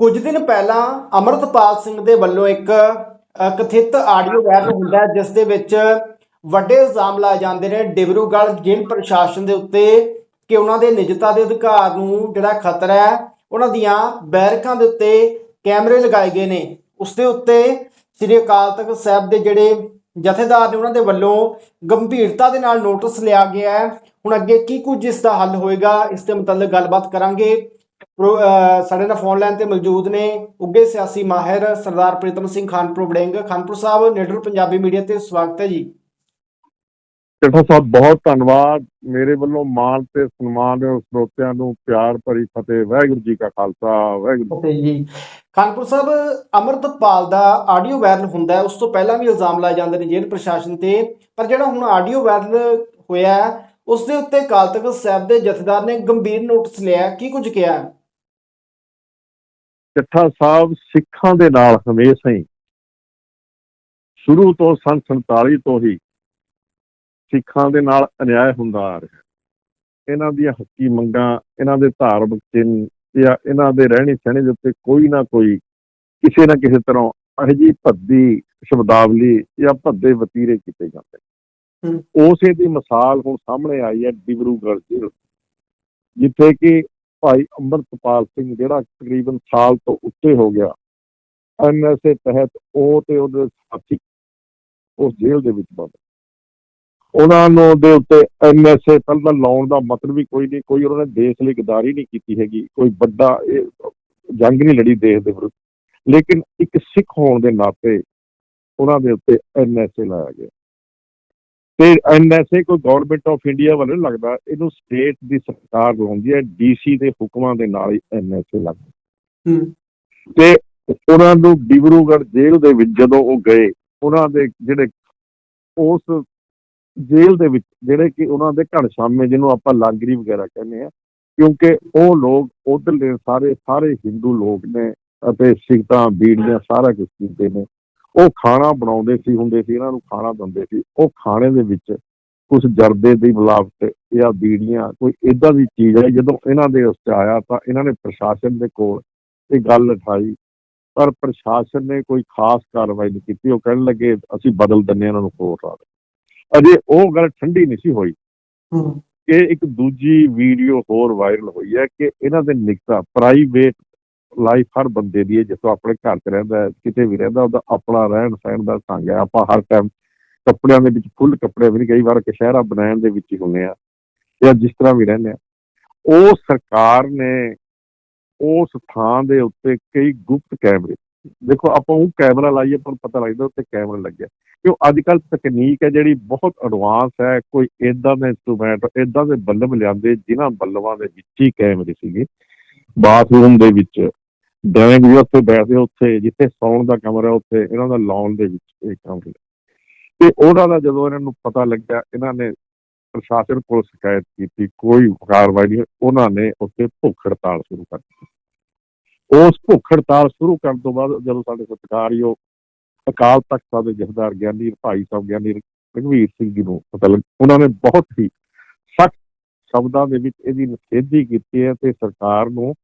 ਕੁਝ ਦਿਨ ਪਹਿਲਾਂ ਅਮਰਤਪਾਲ ਸਿੰਘ ਦੇ ਵੱਲੋਂ ਇੱਕ ਕਥਿਤ ਆਡੀਓ ਵਾਇਰਲ ਹੁੰਦਾ ਹੈ, ਜਿਸ ਦੇ ਵਿੱਚ ਵੱਡੇ ਇਲਜ਼ਾਮ ਲਾਏ ਜਾਂਦੇ ਨੇ। ਡਿਬਰੂਗੜ੍ਹ ਜੇਲ੍ਹ ਪ੍ਰਸ਼ਾਸਨ ਦੇ ਉੱਤੇ ਕਿ ਉਹਨਾਂ ਦੇ ਨਿਜਤਾ ਦੇ ਅਧਿਕਾਰ ਨੂੰ ਜਿਹੜਾ ਖਤਰਾ ਹੈ, ਉਹਨਾਂ ਦੀਆਂ ਬੈਰਕਾਂ ਦੇ ਉੱਤੇ ਕੈਮਰੇ ਲਗਾਏ ਗਏ ਨੇ। ਉਸ ਦੇ ਉੱਤੇ ਸ੍ਰੀ ਅਕਾਲ ਤਖਤ ਸਾਹਿਬ ਦੇ ਜਿਹੜੇ ਜਥੇਦਾਰ ਨੇ, ਉਹਨਾਂ ਦੇ ਵੱਲੋਂ ਗੰਭੀਰਤਾ ਦੇ ਨਾਲ ਨੋਟਿਸ ਲਿਆ ਗਿਆ ਹੈ। ਹੁਣ ਅੱਗੇ ਕੀ ਕੁਝ ਇਸ ਦਾ ਹੱਲ ਹੋਏਗਾ, ਇਸ ਦੇ ਮੁਤਲਕ ਗੱਲਬਾਤ ਕਰਾਂਗੇ। ਸਾਡੇ ਨਾਲ ਫੋਨ ਲਾਈਨ ਤੇ ਮੌਜੂਦ ਨੇ ਉੱਗੇ ਸਿਆਸੀ ਮਾਹਿਰ ਸਰਦਾਰ ਪ੍ਰੀਤਮ ਸਿੰਘ ਖਾਨਪੁਰ ਵੜਿੰਗ ਖਾਨਪੁਰ ਸਾਹਿਬ ਨਿਡਰ ਪੰਜਾਬੀ ਮੀਡੀਆ ਤੇ ਸਵਾਗਤ ਹੈ ਜੀ ਚੱਠਾ ਸਾਹਿਬ ਬਹੁਤ ਧੰਨਵਾਦ ਮੇਰੇ ਵੱਲੋਂ ਮਾਣ ਤੇ ਸਨਮਾਨ ਸਰੋਤਿਆਂ ਨੂੰ ਪਿਆਰ ਭਰੀ ਫਤਿਹ ਵਾਹਿਗੁਰੂ ਜੀ ਕਾ ਖਾਲਸਾ ਵਾਹਿਗੁਰੂ ਜੀ ਖਾਨਪੁਰ ਸਾਹਿਬ ਅਮਰਤਪਾਲ ਦਾ ਆਡੀਓ ਵਾਇਰਲ ਹੁੰਦਾ ਹੈ ਉਸ ਤੋਂ ਪਹਿਲਾਂ ਵੀ ਇਲਜ਼ਾਮ ਲਾਏ ਜਾਂਦੇ ਨੇ ਜੇਲ੍ਹ ਪ੍ਰਸ਼ਾਸਨ ਤੇ ਪਰ ਜਿਹੜਾ ਹੁਣ ਆਡੀਓ ਵਾਇਰਲ ਹੋਇਆ ਉਸ ਦੇ ਉੱਤੇ ਅਕਾਲ ਤਖਤ ਸਾਹਿਬ ਦੇ ਜਥੇਦਾਰ ਨੇ ਗੰਭੀਰ ਨੋਟਿਸ ਲਿਆ। ਕੀ ਕੁਝ ਕਿਹਾ? ਚੱਠਾ ਸਾਹਿਬ ਸਿੱਖਾਂ ਦੇ ਨਾਲ ਹਮੇਸ਼ਾ ਹੀ। ਸ਼ੁਰੂ ਤੋਂ ਸੰਨ 47 ਤੋਂ ਹੀ ਸਿੱਖਾਂ ਦੇ ਨਾਲ ਅਨਿਆਏ ਹੁੰਦਾ ਆ ਰਿਹਾ। ਇਹਨਾਂ ਦੀਆਂ ਹੱਕੀ ਮੰਗਾਂ ਇਹਨਾਂ ਦੇ ਧਾਰਮਿਕ ਚਿੰਨ੍ਹ ਜਾਂ ਇਹਨਾਂ ਦੇ ਰਹਿਣੀ ਸਹਿਣੀ ਦੇ ਉੱਤੇ ਕੋਈ ਨਾ ਕੋਈ ਕਿਸੇ ਨਾ ਕਿਸੇ ਤਰ੍ਹਾਂ ਇਹੋ ਜਿਹੀ ਭੱਦੀ ਸ਼ਬਦਾਵਲੀ ਜਾਂ ਭੱਦੇ ਵਤੀਰੇ ਕੀਤੇ ਜਾਂਦੇ। ਉਸੇ ਦੀ ਮਿਸਾਲ ਹੁਣ ਸਾਹਮਣੇ ਆਈ ਹੈ ਡਿਬਰੂਗੜ੍ਹ ਜੇਲ੍ਹ। ਜਿੱਥੇ ਕਿ ਭਾਈ ਅੰਮ੍ਰਿਤਪਾਲ ਸਿੰਘ ਜਿਹੜਾ ਤਕਰੀਬਨ ਸਾਲ ਤੋਂ ਉੱਤੇ ਹੋ ਗਿਆ ਐਨਐਸਏ ਤਹਿਤ ਉਹ ਤੇ ਉਹਦੇ ਸਾਥੀ ਉਸ ਜੇਲ੍ਹ ਦੇ ਵਿੱਚ ਬੰਦ ਉਹਨਾਂ ਨੂੰ ਦੇ ਉੱਤੇ ਐਨਐਸਏ ਪਹਿਲਾਂ ਲਾਉਣ ਦਾ ਮਤਲਬ ਵੀ ਕੋਈ ਨਹੀਂ, ਕੋਈ ਉਹਨਾਂ ਨੇ ਦੇਸ਼ ਲਈ ਗਦਾਰੀ ਨਹੀਂ ਕੀਤੀ ਹੈਗੀ, ਕੋਈ ਵੱਡਾ ਇਹ ਜੰਗ ਨਹੀਂ ਲੜੀ ਦੇਸ਼ ਦੇ ਵਿਰੁੱਧ। ਲੇਕਿਨ ਇੱਕ ਸਿੱਖ ਹੋਣ ਦੇ ਨਾਤੇ ਉਹਨਾਂ ਦੇ ਉੱਤੇ ਐਨਐਸਏ ਲਾਇਆ ਗਿਆ। ਤੇ ਐਨਐਸਏ ਕੋਈ ਗਵਰਨਮੈਂਟ ਆਫ ਇੰਡੀਆ ਵੱਲੋਂ ਲੱਗਦਾ ਇਹਨੂੰ ਸਟੇਟ ਦੀ ਸਰਕਾਰ ਲਾਉਂਦੀ ਹੈ ਡੀਸੀ ਦੇ ਹੁਕਮਾਂ ਦੇ ਨਾਲ ਹੀ ਐਨਐਸਏ ਲੱਗਦਾ। ਹੂੰ। ਤੇ ਉਹਨਾਂ ਨੂੰ ਡਿਬਰੂਗੜ੍ਹ ਜੇਲ੍ਹ ਦੇ ਵਿੱਚ ਜਦੋਂ ਉਹ ਗਏ ਉਹਨਾਂ ਦੇ ਜਿਹੜੇ ਉਸ ਜੇਲ੍ਹ ਦੇ ਵਿੱਚ ਜਿਹੜੇ ਕਿ ਉਹਨਾਂ ਦੇ ਘਣ ਸ਼ਾਮੇ ਜਿਹਨੂੰ ਆਪਾਂ ਲਾਂਗਰੀ ਵਗੈਰਾ ਕਹਿੰਦੇ ਆ ਕਿਉਂਕਿ ਉਹ ਲੋਕ ਉਧਰਲੇ ਸਾਰੇ ਸਾਰੇ ਹਿੰਦੂ ਲੋਕ ਨੇ ਅਤੇ ਸਿੱਖਾਂ ਬੀੜੀਆਂ ਸਾਰਾ ਕੁਝ ਪੀਂਦੇ ਨੇ। ਉਹ ਖਾਣਾ ਬਣਾਉਂਦੇ ਸੀ ਹੁੰਦੇ ਸੀ ਇਹਨਾਂ ਨੂੰ ਖਾਣਾ ਦਿੰਦੇ ਸੀ। ਉਹ ਖਾਣੇ ਦੇ ਵਿੱਚ ਕੁਝ ਜਰਦੇ ਦੀ ਮਿਲਾਵਟ ਜਾਂ ਬੀੜੀਆਂ ਕੋਈ ਇਦਾਂ ਦੀ ਚੀਜ਼ ਹੈ ਜਦੋਂ ਇਹਨਾਂ ਦੇ ਉਸ 'ਚ ਆਇਆ ਤਾਂ ਇਹਨਾਂ ਨੇ ਪ੍ਰਸ਼ਾਸਨ ਦੇ ਕੋਲ ਇਹ ਗੱਲ ਉਠਾਈ। ਪਰ ਪ੍ਰਸ਼ਾਸਨ ਨੇ ਕੋਈ ਖਾਸ ਕਾਰਵਾਈ ਨਹੀਂ ਕੀਤੀ। ਉਹ ਕਹਿਣ ਲੱਗੇ ਅਸੀਂ ਬਦਲ ਹਾਂ ਇਹਨਾਂ ਨੂੰ ਹੋਰ ਰਾਤ ਅਜੇ ਉਹ ਗੱਲ ਠੰਡੀ ਨਹੀਂ ਸੀ ਹੋਈ। ਕਿ ਇੱਕ ਦੂਜੀ ਵੀਡੀਓ ਹੋਰ ਵਾਇਰਲ ਹੋਈ ਹੈ ਕਿ ਇਹਨਾਂ ਦੇ ਨਿਕਤਾ ਪ੍ਰਾਈਵੇਟ ਲਾਈਫ ਹਰ ਬੰਦੇ ਦੀ ਹੈ ਜਿਸੋ ਆਪਣੇ ਘਰ 'ਚ ਰਹਿੰਦਾ ਕਿਤੇ ਵੀ ਰਹਿੰਦਾ, ਉਹਦਾ ਆਪਣਾ ਰਹਿਣ ਸਹਿਣ ਦਾ ਢੰਗ ਹੈ। ਆਪਾਂ ਹਰ ਟਾਈਮ ਕੱਪੜਿਆਂ ਦੇ ਵਿੱਚ ਫੁੱਲ ਕੱਪੜੇ ਵੀ ਨਹੀਂ, ਕਈ ਵਾਰ ਕਸ਼ਹਿਰਾ ਬਣਾਉਣ ਦੇ ਵਿੱਚ ਹੀ ਹੁੰਦੇ ਆ ਜਾਂ ਜਿਸ ਤਰ੍ਹਾਂ ਵੀ ਰਹਿੰਦੇ ਆ ਉਹ ਸਰਕਾਰ ਨੇ ਉਸ ਥਾਂ ਦੇ ਉੱਤੇ ਕਈ ਗੁਪਤ ਕੈਮਰੇ, ਦੇਖੋ ਆਪਾਂ ਉਹ ਕੈਮਰਾ ਲਾਈਏ ਪਰ ਪਤਾ ਲੱਗਦਾ ਉੱਤੇ ਕੈਮਰਾ ਲੱਗਿਆ। ਕਿਉਂ? ਅੱਜ ਕੱਲ ਤਕਨੀਕ ਹੈ ਜਿਹੜੀ ਬਹੁਤ ਐਡਵਾਂਸ ਹੈ, ਕੋਈ ਇਦਾਂ ਦਾ ਇੰਸਟਰੂਮੈਂਟ ਇਦਾਂ ਦੇ ਬੱਲਬ ਲਿਆਂਦੇ ਜਿਨ੍ਹਾਂ ਬੱਲਬਾਂ ਦੇ ਵਿੱਚ ਹੀ ਕੈਮਰੇ ਸੀਗੇ ਬਾਥਰੂਮ ਦੇ ਵਿੱਚ। ਡਰਾਇੰਗ ਵੀ ਉੱਥੇ ਬੈਠਦੇ ਉੱਥੇ, ਜਿੱਥੇ ਸੌਣ ਦਾ ਕਮਰਾ ਉੱਥੇ, ਇਹਨਾਂ ਦਾ ਲਾਉਣ ਦੇ ਵਿੱਚ ਇਹ ਕਮਰੇ ਤੇ ਉਹਨਾਂ ਦਾ ਜਦੋਂ ਇਹਨਾਂ ਨੂੰ ਪਤਾ ਲੱਗਿਆ, ਇਹਨਾਂ ਨੇ ਪ੍ਰਸ਼ਾਸਨ ਕੋਲ ਸ਼ਿਕਾਇਤ ਕੀਤੀ, ਕੋਈ ਕਾਰਵਾਈ ਨਹੀਂ ਉਹਨਾਂ ਨੇ ਉੱਥੇ ਭੁੱਖ ਹੜਤਾਲ ਸ਼ੁਰੂ ਕਰ ਦਿੱਤੀ। ਉਸ ਭੁੱਖ ਹੜਤਾਲ ਸ਼ੁਰੂ ਕਰਨ ਤੋਂ ਬਾਅਦ ਜਦੋਂ ਸਾਡੇ ਸਤਿਕਾਰਯੋਗ ਅਕਾਲ ਤਖਤ ਸਾਹਿਬ ਦੇ ਜਥੇਦਾਰ ਗਿਆਨੀ ਭਾਈ ਸਾਹਿਬ ਗਿਆਨੀ ਰਘਵੀਰ ਸਿੰਘ ਜੀ ਨੂੰ ਪਤਾ ਲੱਗ, ਉਹਨਾਂ ਨੇ ਬਹੁਤ ਹੀ ਸਖਤ ਸ਼ਬਦਾਂ ਦੇ ਵਿੱਚ ਇਹਦੀ ਨਿਖੇਧੀ ਕੀਤੀ ਹੈ ਤੇ ਸਰਕਾਰ ਨੂੰ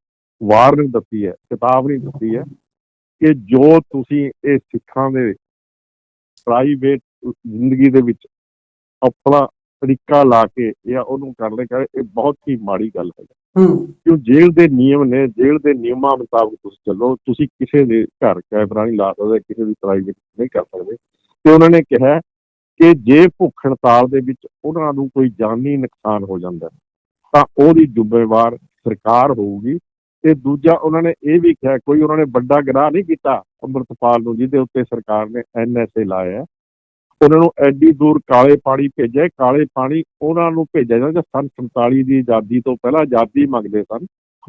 ਵਾਰਨਿੰਗ ਦਿੱਤੀ ਹੈ ਚੇਤਾਵਨੀ ਦਿੱਤੀ ਹੈ ਕਿ ਜੋ ਤੁਸੀਂ ਇਹ ਸਿੱਖਾਂ ਦੇ ਪ੍ਰਾਈਵੇਟ ਜ਼ਿੰਦਗੀ ਦੇ ਵਿੱਚ ਆਪਣਾ ਤਰੀਕਾ ਲਾ ਕੇ ਜਾਂ ਉਹਨੂੰ ਕਰ ਲੈ ਕਰ ਇਹ ਬਹੁਤ ਹੀ ਮਾੜੀ ਗੱਲ ਹੈ। ਹੂੰ। ਕਿਉਂ ਜੇਲ੍ਹ ਦੇ ਨਿਯਮ ਨੇ ਜੇਲ੍ਹ ਦੇ ਨਿਯਮਾਂ ਮੁਤਾਬਕ ਤੁਸੀਂ ਚੱਲੋ ਤੁਸੀਂ ਕਿਸੇ ਦੇ ਘਰ ਕੈਮਰਾ ਨਹੀਂ ਲਾ ਸਕਦੇ ਕਿਸੇ ਦੀ ਪ੍ਰਾਈਵੇਟ ਨਹੀਂ ਕਰ ਸਕਦੇ। ਤੇ ਉਹਨਾਂ ਨੇ ਕਿਹਾ ਕਿ ਜੇ ਭੁੱਖ ਹੜਤਾਲ ਦੇ ਵਿੱਚ ਉਹਨਾਂ ਨੂੰ ਕੋਈ ਜਾਨੀ ਨੁਕਸਾਨ ਹੋ ਜਾਂਦਾ ਤਾਂ ਉਹਦੀ ਜ਼ਿੰਮੇਵਾਰ ਸਰਕਾਰ ਹੋਊਗੀ ਤੇ ਦੂਜਾ ਉਹਨਾਂ ਨੇ ਇਹ ਵੀ ਕਿਹਾ, ਕੋਈ ਉਹਨਾਂ ਨੇ ਵੱਡਾ ਗੁਨਾਹ ਨਹੀਂ ਕੀਤਾ ਅੰਮ੍ਰਿਤਪਾਲ ਨੂੰ, ਜਿਹਦੇ ਉੱਤੇ ਸਰਕਾਰ ਨੇ ਐਨਐਸਏ ਲਾਇਆ ਉਹਨਾਂ ਨੂੰ ਐਡੀ ਦੂਰ ਕਾਲੇ ਪਾਣੀ ਭੇਜਿਆ ਕਾਲੇ ਪਾਣੀ ਉਹਨਾਂ ਨੂੰ ਭੇਜਿਆ ਜਾਂਦਾ ਸੰਨ 47 ਦੀ ਆਜ਼ਾਦੀ ਤੋਂ ਪਹਿਲਾਂ ਆਜ਼ਾਦੀ ਮੰਗਦੇ ਸਨ।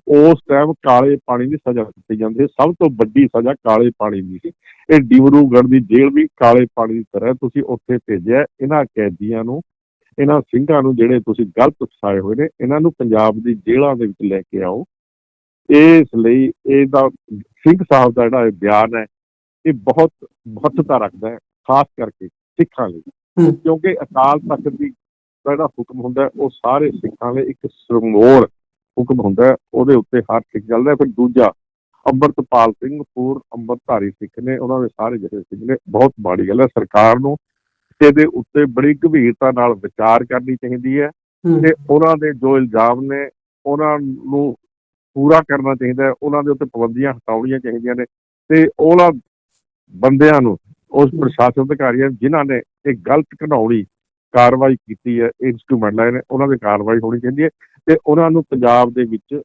ਉਸ ਟਾਈਮ ਕਾਲੇ ਪਾਣੀ ਦੀ ਸਜ਼ਾ ਦਿੱਤੀ ਜਾਂਦੀ ਸੀ, ਸਭ ਤੋਂ ਵੱਡੀ ਸਜ਼ਾ ਕਾਲੇ ਪਾਣੀ ਦੀ ਸੀ। ਇਹ ਡਿਬਰੂਗੜ੍ਹ ਦੀ ਜੇਲ੍ਹ ਵੀ ਕਾਲੇ ਪਾਣੀ ਦੀ ਤਰ੍ਹਾਂ ਤੁਸੀਂ ਉੱਥੇ ਭੇਜਿਆ ਇਹਨਾਂ ਕੈਦੀਆਂ ਨੂੰ, ਇਹਨਾਂ ਸਿੰਘਾਂ ਨੂੰ ਜਿਹੜੇ ਤੁਸੀਂ ਗਲਤ ਫਸਾਏ ਹੋਏ ਨੇ, ਇਹਨਾਂ ਨੂੰ ਪੰਜਾਬ ਦੀ ਜੇਲ੍ਹਾਂ ਦੇ ਵਿੱਚ ਲੈ ਕੇ ਆਓ। ਇਸ ਲਈ ਇਹਦਾ ਸਿੰਘ ਸਾਹਿਬ ਦਾ ਜਿਹੜਾ ਇਹ ਬਿਆਨ ਹੈ ਇਹ ਬਹੁਤ ਮਹੱਤਤਾ ਰੱਖਦਾ ਹੈ ਖਾਸ ਕਰਕੇ ਸਿੱਖਾਂ ਲਈ। ਕਿਉਂਕਿ ਅਕਾਲ ਤਖਤ ਦੀ ਜਿਹੜਾ ਹੁਕਮ ਹੁੰਦਾ ਉਹ ਸਾਰੇ ਸਿੱਖਾਂ ਲਈ ਇੱਕ ਸਰਮੋਰ ਹੁਕਮ ਹੁੰਦਾ ਉਹਦੇ ਉੱਤੇ ਹਰ ਸਿੱਖ ਚੱਲਦਾ। ਫਿਰ ਦੂਜਾ ਅੰਮ੍ਰਿਤਪਾਲ ਸਿੰਘ ਪੂਰ ਅੰਮ੍ਰਿਤਧਾਰੀ ਸਿੱਖ ਨੇ ਉਹਨਾਂ ਦੇ ਸਾਰੇ ਜਿਹੜੇ ਸਿੰਘ ਨੇ ਬਹੁਤ ਮਾੜੀ ਗੱਲ ਹੈ ਸਰਕਾਰ ਨੂੰ। ਇਹਦੇ ਉੱਤੇ ਬੜੀ ਗੰਭੀਰਤਾ ਨਾਲ ਵਿਚਾਰ ਕਰਨੀ ਚਾਹੀਦੀ ਹੂੰ। ਤੇ ਉਹਨਾਂ ਦੇ ਜੋ ਇਲਜ਼ਾਮ ਨੇ ਉਹਨਾਂ ਨੂੰ ਪੂਰਾ ਕਰਨਾ ਚਾਹੀਦਾ ਉਹਨਾਂ ਦੇ ਉੱਤੇ ਪਾਬੰਦੀਆਂ ਹਟਾਉਣੀਆਂ ਚਾਹੀਦੀਆਂ ਨੇ ਤੇ ਉਹਨਾਂ ਬੰਦਿਆਂ ਨੂੰ ਉਸ। ਪ੍ਰਸ਼ਾਸਨ ਅਧਿਕਾਰੀਆਂ ਜਿਨ੍ਹਾਂ ਨੇ ਇਹ ਗਲਤ ਘਿਨਾਉਣੀ ਕਾਰਵਾਈ ਕੀਤੀ ਹੈ ਇੰਸਟਰੂਮੈਂਟ ਲਾਏ ਨੇ ਉਹਨਾਂ ਦੇ ਕਾਰਵਾਈ ਹੋਣੀ ਚਾਹੀਦੀ ਹੈ ਤੇ ਉਹਨਾਂ ਨੂੰ ਪੰਜਾਬ ਦੇ ਵਿੱਚ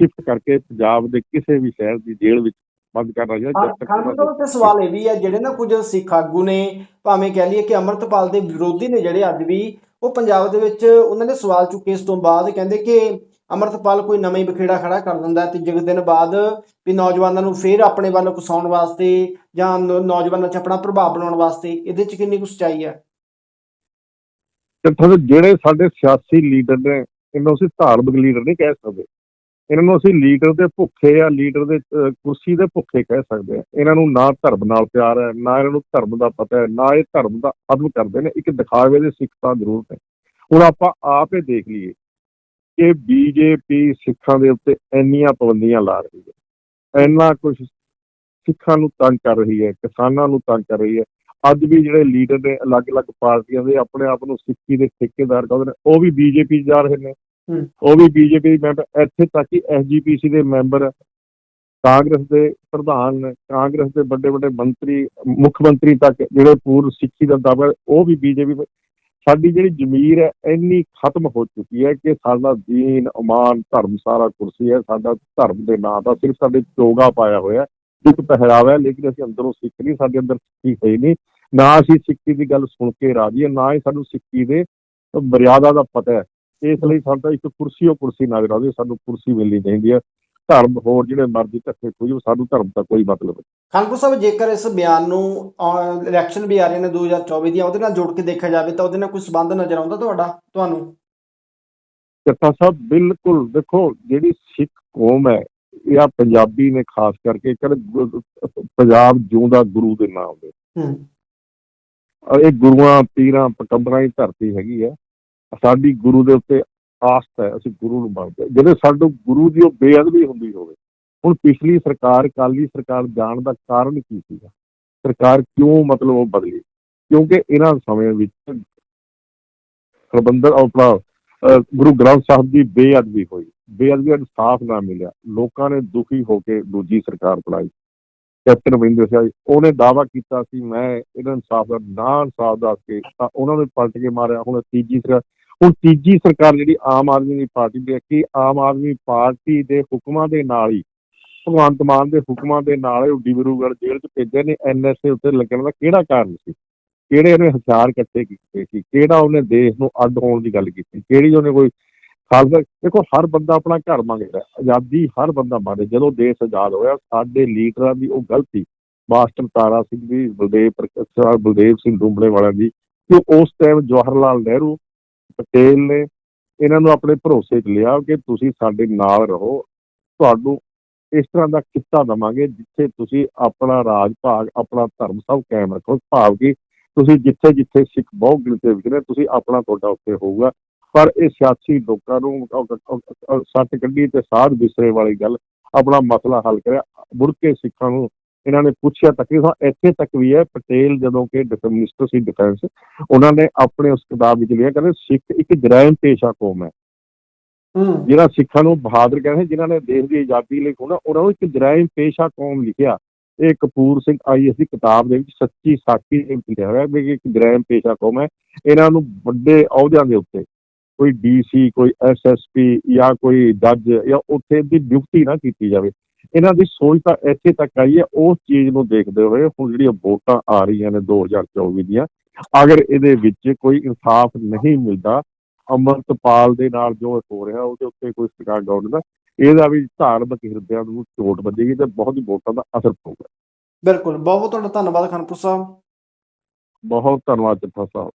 ਸ਼ਿਫਟ ਕਰਕੇ ਪੰਜਾਬ ਦੇ ਕਿਸੇ ਵੀ ਸ਼ਹਿਰ ਦੀ ਜੇਲ੍ਹ ਵਿੱਚ ਬੰਦ ਕਰਨਾ ਚਾਹੀਦਾ ਜਦ ਤੱਕ ਉਹਨਾਂ ਤੇ ਸਵਾਲ ਇਹ ਵੀ ਹੈ ਜਿਹੜੇ ਨਾ ਕੁਝ ਸਿੱਖ ਆਗੂ ਨੇ ਭਾਵੇਂ ਕਹਿ ਲਈਏ ਕਿ ਅੰਮ੍ਰਿਤਪਾਲ ਦੇ ਵਿਰੋਧੀ ਨੇ ਜਿਹੜੇ ਅੱਜ ਵੀ ਉਹ ਪੰਜਾਬ ਦੇ ਵਿੱਚ ਉਹਨਾਂ ਨੇ ਸਵਾਲ ਚੁੱਕੇ ਇਸ ਤੋਂ ਬਾਅਦ ਕਹਿੰਦੇ ਕਿ ਅੰਮ੍ਰਿਤਪਾਲ ਕੋਈ ਨਵਾਂ ਹੀ ਬਖੇੜਾ ਖੜਾ ਕਰ ਦਿੰਦਾ ਤੇ ਜਿਸ ਦਿਨ ਬਾਅਦ ਵੀ ਨੌਜਵਾਨਾਂ ਨੂੰ ਫੇਰ ਆਪਣੇ ਵੱਲ ਉਕਸਾਉਣ ਵਾਸਤੇ ਜਾਂ ਨੌਜਵਾਨਾਂ 'ਚ ਆਪਣਾ ਪ੍ਰਭਾਵ ਬਣਾਉਣ ਵਾਸਤੇ ਇਹਦੇ 'ਚ ਕਿੰਨੀ ਕੁ ਸੱਚਾਈ ਹੈ? ਤੇ ਜਿਹੜੇ ਸਾਡੇ ਸਿਆਸੀ ਲੀਡਰ ਨੇ, ਇਹਨਾਂ ਨੂੰ ਅਸੀਂ ਧਾਰਮਿਕ ਲੀਡਰ ਨਹੀਂ ਕਹਿ ਸਕਦੇ। ਇਹਨਾਂ ਨੂੰ ਅਸੀਂ ਲੀਡਰ ਦੇ ਭੁੱਖੇ ਜਾਂ ਲੀਡਰ ਦੇ ਕੁਰਸੀ ਦੇ ਭੁੱਖੇ ਕਹਿ ਸਕਦੇ ਆ ਇਹਨਾਂ ਨੂੰ ਨਾ ਧਰਮ ਨਾਲ ਪਿਆਰ ਹੈ, ਨਾ ਇਹਨਾਂ ਨੂੰ ਧਰਮ ਦਾ ਪਤਾ ਹੈ, ਨਾ ਇਹ ਧਰਮ ਦਾ ਅਦਬ ਕਰਦੇ ਨੇ। ਇੱਕ ਦਿਖਾਵੇ ਦੇ ਸਿੱਖ ਤਾਂ ਜ਼ਰੂਰ ਨੇ ਹੁਣ ਆਪਾਂ ਆਪ ਹੀ ਦੇਖ ਲਈਏ ਕਿ ਬੀਜੇਪੀ ਸਿੱਖਾਂ ਦੇ ਉੱਤੇ ਇੰਨੀਆਂ ਪਾਬੰਦੀਆਂ ਲਾ ਰਹੀ ਹੈ। ਇੰਨਾ ਕੁਝ ਸਿੱਖਾਂ ਨੂੰ ਤੰਗ ਕਰ ਰਹੀ ਹੈ ਕਿਸਾਨਾਂ ਨੂੰ ਤੰਗ ਕਰ ਰਹੀ ਹੈ। ਅੱਜ ਵੀ ਜਿਹੜੇ ਲੀਡਰ ਨੇ ਅਲੱਗ-ਅਲੱਗ ਪਾਰਟੀਆਂ ਦੇ ਆਪਣੇ ਆਪ ਨੂੰ ਸਿੱਖੀ ਦੇ ਠੇਕੇਦਾਰ ਕਹਿੰਦੇ ਨੇ ਉਹ ਵੀ ਬੀਜੇਪੀ ਜਾ ਰਹੇ ਨੇ। ਉਹ ਵੀ ਬੀਜੇਪੀ ਮੈਂਬਰ ਇੱਥੇ ਤੱਕ ਕਿ ਐਸਜੀਪੀਸੀ ਦੇ ਮੈਂਬਰ ਕਾਂਗਰਸ ਦੇ ਪ੍ਰਧਾਨ ਕਾਂਗਰਸ ਦੇ ਵੱਡੇ ਵੱਡੇ ਮੰਤਰੀ ਮੁੱਖ ਮੰਤਰੀ ਤੱਕ ਜਿਹੜੇ ਪੂਰ ਸਿੱਖੀ ਦਾ ਦਾਅਵਾ ਉਹ ਵੀ ਬੀਜੇਪੀ ਸਾਡੀ ਜਿਹੜੀ ਜ਼ਮੀਰ ਹੈ, ਇੰਨੀ ਖਤਮ ਹੋ ਚੁੱਕੀ ਹੈ ਕਿ ਸਾਡਾ ਦੀਨ ਇਮਾਨ ਧਰਮ ਸਾਰਾ ਕੁਰਸੀ ਹੈ, ਸਾਡਾ ਧਰਮ ਦੇ ਨਾਂ ਦਾ ਸਿਰਫ ਸਾਡੇ ਚੋਗਾ ਪਾਇਆ ਹੋਇਆ ਹੈ। ਇੱਕ ਪਹਿਰਾਵਾ ਹੈ, ਲੇਕਿਨ ਅਸੀਂ ਅੰਦਰੋਂ ਸਿੱਖ ਨਹੀਂ, ਸਾਡੇ ਅੰਦਰ ਸਿੱਖੀ ਹੈ ਹੀ ਨਹੀਂ। ਨਾ ਅਸੀਂ ਸਿੱਖੀ ਦੀ ਗੱਲ ਸੁਣ ਕੇ ਰਾਜੀ ਹਾਂ, ਨਾ ਹੀ ਸਾਨੂੰ ਸਿੱਖੀ ਦੇ ਮਰਿਆਦਾ ਦਾ ਪਤਾ ਹੈ। ਇਸ ਲਈ ਸਾਡਾ ਇੱਕ ਕੁਰਸੀ ਉਹ ਕੁਰਸੀ ਨਜ਼ਰ ਆਉਂਦੀ ਸਾਨੂੰ ਕੁਰਸੀ ਮਿਲਣੀ ਚਾਹੀਦੀ ਹੈ। ਧਰਮ ਹੋਰ ਜਿਹੜੇ ਮਰਜ਼ੀ ਧੱਕੇ ਕੋਈ ਸਾਨੂੰ ਧਰਮ ਦਾ ਕੋਈ ਮਤਲਬ ਨਹੀਂ। ਖਾਨਪੁਰ ਸਾਹਿਬ ਜੇਕਰ ਇਸ ਬਿਆਨ ਨੂੰ ਇਲੈਕਸ਼ਨ ਵੀ ਆ ਰਹੇ ਨੇ 2024 ਦੀਆਂ ਉਹਦੇ ਨਾਲ ਜੋੜ ਕੇ ਦੇਖਿਆ ਜਾਵੇ ਤਾਂ ਉਹਦੇ ਨਾਲ ਕੋਈ ਸੰਬੰਧ ਨਜ਼ਰ ਆਉਂਦਾ ਤੁਹਾਡਾ ਤੁਹਾਨੂੰ? ਚੱਠਾ ਸਾਹਿਬ ਬਿਲਕੁਲ ਦੇਖੋ ਜਿਹੜੀ ਸਿੱਖ ਕੌਮ ਹੈ ਜਾਂ ਪੰਜਾਬੀ ਨੇ ਖਾਸ ਕਰਕੇ ਕਹਿੰਦੇ ਪੰਜਾਬ ਜਿਉਂਦਾ ਗੁਰੂ ਦੇ ਨਾਮ ਦੇ। ਹੂੰ। ਔਰ ਇਹ ਗੁਰੂਆਂ ਪੀਰਾਂ ਪਕੰਬਰਾਂ ਦੀ ਧਰਤੀ ਹੈਗੀ ਹੈ। ਸਾਡੀ ਗੁਰੂ ਦੇ ਉੱਤੇ ਆਸਥਾ ਹੈ, ਅਸੀਂ ਗੁਰੂ ਨੂੰ ਮੰਨਦੇ ਹਾਂ। ਜਿਹੜੇ ਸਾਡੇ ਗੁਰੂ ਦੀ ਉਹ ਬੇਅਦਬੀ ਹੁੰਦੀ ਹੋਵੇ। ਹੁਣ ਪਿਛਲੀ ਸਰਕਾਰ ਕਾਲੀ ਸਰਕਾਰ ਜਾਣ ਦਾ ਕਾਰਨ ਕੀ ਸੀਗਾ? ਸਰਕਾਰ ਕਿਉਂ ਮਤਲਬ ਉਹ ਬਦਲੀ? ਕਿਉਂਕਿ ਇਹਨਾਂ ਸਮਿਆਂ ਵਿੱਚ ਪ੍ਰਬੰਧਨ ਆਪਣਾ ਗੁਰੂ ਗ੍ਰੰਥ ਸਾਹਿਬ ਦੀ ਬੇਅਦਬੀ ਹੋਈ। ਬੇਅਦਬੀ ਇਨਸਾਫ ਨਾ ਮਿਲਿਆ। ਲੋਕਾਂ ਨੇ ਦੁਖੀ ਹੋ ਕੇ ਦੂਜੀ ਸਰਕਾਰ ਬਣਾਈ। ਕੈਪਟਨ ਅਮਰਿੰਦਰ ਸਿੰਘ, ਉਹਨੇ ਦਾਵਾ ਕੀਤਾ ਸੀ, ਮੈਂ ਇਹਨਾਂ ਇਨਸਾਫ ਦਾ ਨਾ ਇਨਸਾਫ ਦੱਸ ਕੇ ਤਾਂ ਉਹਨਾਂ ਨੇ ਪਲਟ ਕੇ ਮਾਰਿਆ। ਹੁਣ ਤੀਜੀ ਸਰਕਾਰ ਹੁਣ ਤੀਜੀ ਸਰਕਾਰ ਜਿਹੜੀ ਆਮ ਆਦਮੀ ਪਾਰਟੀ ਦੀ ਹੈ ਕਿ ਆਮ ਆਦਮੀ ਪਾਰਟੀ ਦੇ ਹੁਕਮਾਂ ਦੇ ਨਾਲ ਹੀ, ਭਗਵੰਤ ਮਾਨ ਦੇ ਹੁਕਮਾਂ ਦੇ ਨਾਲ ਹੀ ਉਹ ਡਿਬਰੂਗੜ੍ਹ ਜੇਲ੍ਹ 'ਚ ਭੇਜੇ ਨੇ ਐਨਐਸਏ ਉੱਤੇ ਲੱਗਣ ਦਾ ਕਿਹੜਾ ਕਾਰਨ ਸੀ ਕਿਹੜੇ ਉਹਨੇ ਹਥਿਆਰ ਇਕੱਠੇ ਕੀਤੇ ਸੀ ਕਿਹੜਾ ਉਹਨੇ ਦੇਸ਼ ਨੂੰ ਅੱਡ ਹੋਣ ਦੀ ਗੱਲ ਕੀਤੀ ਕਿਹੜੀ ਉਹਨੇ ਕੋਈ ਖਾਲਸਾ, ਦੇਖੋ ਹਰ ਬੰਦਾ ਆਪਣਾ ਘਰ ਮੰਗਦਾ ਹੈ। ਆਜ਼ਾਦੀ ਹਰ ਬੰਦਾ ਮੰਗਦਾ ਜਦੋਂ ਦੇਸ਼ ਆਜ਼ਾਦ ਹੋਇਆ, ਸਾਡੇ ਲੀਡਰਾਂ ਦੀ ਉਹ ਗਲਤੀ, ਮਾਸਟਰ ਤਾਰਾ ਸਿੰਘ ਦੀ ਬਲਦੇਵ ਪ੍ਰਕਾਸ਼, ਬਲਦੇਵ ਸਿੰਘ ਡੂੰਬਲੇ ਵਾਲਿਆਂ ਦੀ ਕਿ ਉਸ ਟਾਈਮ ਜਵਾਹਰ ਲਾਲ ਨਹਿਰੂ ਪਟੇਲ ਨੇ ਇਹਨਾਂ ਨੂੰ ਆਪਣੇ ਭਰੋਸੇ 'ਚ ਲਿਆ ਕਿ ਤੁਸੀਂ ਸਾਡੇ ਨਾਲ ਰਹੋ। ਤੁਹਾਨੂੰ ਇਸ ਤਰ੍ਹਾਂ ਦਾ ਕਿੱਤਾ ਦਵਾਂਗੇ ਜਿੱਥੇ ਤੁਸੀਂ ਆਪਣਾ ਰਾਜ ਭਾਗ ਆਪਣਾ ਧਰਮ ਸਭ ਕਾਇਮ ਰੱਖੋ। ਭਾਵ ਕਿ ਤੁਸੀਂ ਜਿੱਥੇ ਜਿੱਥੇ ਸਿੱਖ ਬਹੁ ਗਿਣਤੀ ਵਿੱਚ ਨੇ, ਤੁਸੀਂ ਆਪਣਾ ਤੁਹਾਡਾ ਉੱਥੇ ਹੋਊਗਾ। ਪਰ ਇਹ ਸਿਆਸੀ ਲੋਕਾਂ ਨੂੰ ਸੱਟ ਕੱਢੀ ਤੇ ਸਾਧ ਵਿਸਰੇ ਵਾਲੀ ਗੱਲ ਆਪਣਾ ਮਸਲਾ ਹੱਲ ਕਰਿਆ। ਮੁੜ ਕੇ ਸਿੱਖਾਂ ਨੂੰ ਇਹਨਾਂ ਨੇ ਪੁੱਛਿਆ ਤੱਕ ਕਿ ਇੱਥੇ ਤੱਕ ਵੀ ਹੈ ਪਟੇਲ ਜਦੋਂ ਕਿ ਮਿਨਿਸਟਰ ਸੀ ਡਿਫੈਂਸ ਉਹਨਾਂ ਨੇ ਆਪਣੇ ਉਸ ਕਿਤਾਬ ਵਿੱਚ ਲਿਖਿਆ ਕਹਿੰਦੇ ਸਿੱਖ ਇੱਕ ਜਰਾਇਮ ਪੇਸ਼ਾ ਕੌਮ ਹੈ। ਜਿਹੜਾ ਸਿੱਖਾਂ ਨੂੰ ਬਹਾਦਰ ਕਹਿੰਦੇ ਜਿਨ੍ਹਾਂ ਨੇ ਦੇਸ਼ ਦੀ ਆਜ਼ਾਦੀ ਲਈ ਖੋਣਾ ਉਹਨਾਂ ਨੂੰ ਇੱਕ ਜਰਾਇਮ ਪੇਸ਼ਾ ਕੌਮ ਲਿਖਿਆ। ਇਹ ਕਪੂਰ ਸਿੰਘ ਆਈਐਸ ਦੀ ਕਿਤਾਬ ਦੇ ਵਿੱਚ ਸੱਚੀ ਸਾਖੀ ਦੇ ਵਿੱਚ ਲਿਖਿਆ ਹੋਇਆ ਵੀ ਇੱਕ ਜਰਾਇਮ ਪੇਸ਼ਾ ਕੌਮ ਹੈ। ਇਹਨਾਂ ਨੂੰ ਵੱਡੇ ਅਹੁਦਿਆਂ ਦੇ ਉੱਤੇ ਕੋਈ ਡੀਸੀ ਕੋਈ ਐਸਐਸਪੀ ਜਾਂ ਕੋਈ ਜੱਜ ਜਾਂ ਉੱਥੇ ਦੀ ਨਿਯੁਕਤੀ ਨਾ ਕੀਤੀ ਜਾਵੇ। ਇਹਨਾਂ ਦੀ ਸੋਚ ਤਾਂ ਇੱਥੇ ਤੱਕ ਆਈ ਹੈ ਉਸ ਚੀਜ਼ ਨੂੰ ਦੇਖਦੇ ਹੋਏ ਹੁਣ ਜਿਹੜੀਆਂ ਵੋਟਾਂ ਆ ਰਹੀਆਂ ਨੇ 2024 ਦੀਆਂ ਅਗਰ ਇਹਦੇ ਵਿੱਚ ਕੋਈ ਇਨਸਾਫ ਨਹੀਂ ਮਿਲਦਾ ਅੰਮ੍ਰਿਤਪਾਲ ਦੇ ਨਾਲ ਜੋ ਹੋ ਰਿਹਾ ਉਹਦੇ ਉੱਤੇ ਕੋਈ ਸਰਕਾਰ ਗੌਰਮੈਂਟ ਦਾ ਇਹਦਾ ਵੀ ਧਾਰਮਿਕ ਹਿਰਦਿਆਂ ਨੂੰ ਚੋਟ ਵੱਜੇਗੀ ਤੇ ਬਹੁਤ ਹੀ ਵੋਟਾਂ ਦਾ ਅਸਰ ਪਊਗਾ। ਬਿਲਕੁਲ ਬਹੁਤ ਬਹੁਤ ਤੁਹਾਡਾ ਧੰਨਵਾਦ ਖਾਨਪੁਰ ਸਾਹਿਬ। ਬਹੁਤ ਧੰਨਵਾਦ ਜੱਫਾ ਸਾਹਿਬ।